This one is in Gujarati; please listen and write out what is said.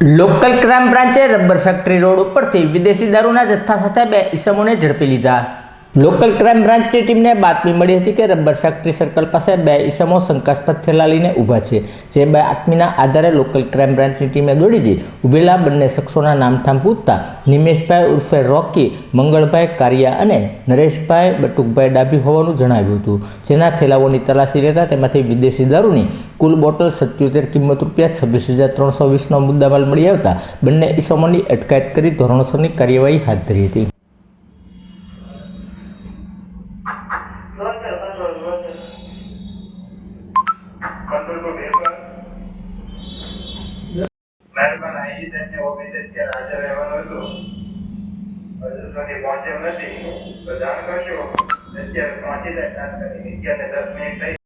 લોકલ ક્રાઇમ બ્રાન્ચે રબર ફેક્ટરી રોડ ઉપરથી વિદેશી દારૂના જથ્થા સાથે બે ઈસમોને ઝડપી લીધા. લોકલ ક્રાઇમ બ્રાન્ચની ટીમને બાતમી મળી હતી કે રબર ફેક્ટરી સર્કલ પાસે બે ઈસમો શંકાસ્પદ થેલા લઈને ઊભા છે, જે બે આત્મીના આધારે લોકલ ક્રાઇમ બ્રાન્ચની ટીમે દોડી જઈ ઊભેલા બંને શખ્સોના નામઠામ પૂછતા નિમેશભાઈ ઉર્ફે રોકી, મંગળભાઈ કારિયા અને નરેશભાઈ બટુકભાઈ ડાભી હોવાનું જણાવ્યું હતું. જેના થેલાઓની તલાશી લેતા તેમાંથી વિદેશી દારૂની કુલ બોટલ સત્યોતેર કિંમત રૂપિયા છવ્વીસ હજાર ત્રણસો વીસનો મુદ્દામાલ મળી આવતા બંને ઇસમોની અટકાયત કરી ધોરણસરની કાર્યવાહી હાથ ધરી હતી. પહોંચ્યો નથી તો જાણ કરજો અત્યારે પહોંચી જાય દસ મિનિટ થઈ